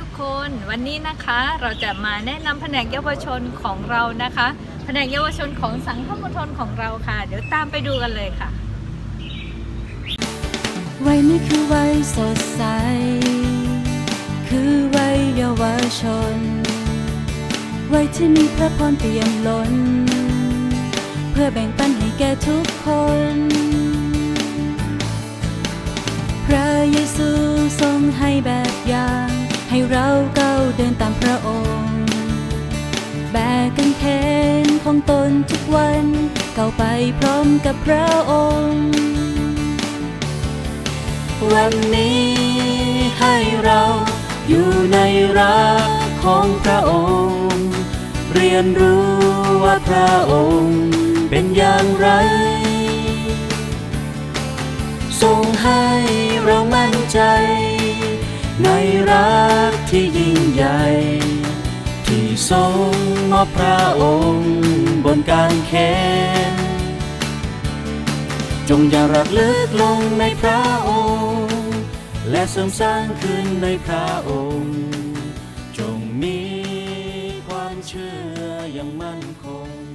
ทุกคนวันนี้นะคะเราจะมาแนะนำแผนกเยาวชนของเรานะคะ แผนกเยาวชนของสังคมมณฑลของเราค่ะ เดี๋ยวตามไปดูกันเลยค่ะวัยนี้คือวัยสดใส คือวัยเยาวชน วัยที่มีพระพรเปี่ยมล้น เพื่อแบ่งปันให้แก่ทุกคน พระเยซูทรงให้แบบอย่าง เราก้าวเดินตามพระองค์ แบกกันเขนของตนทุกวันก้าวไปพร้อมกับพระองค์ วันนี้ให้เราอยู่ในรักของพระองค์ เรียนรู้ว่าพระองค์เป็นอย่างไร ทรงให้เรามั่นใจ ใหญ่ ที่ทรงมอบพระองค์บนการเขนจงอย่ารักลึกลงในพระองค์ และเสริมสร้างขึ้นในพระองค์ จงมีความเชื่ออย่างมั่นคง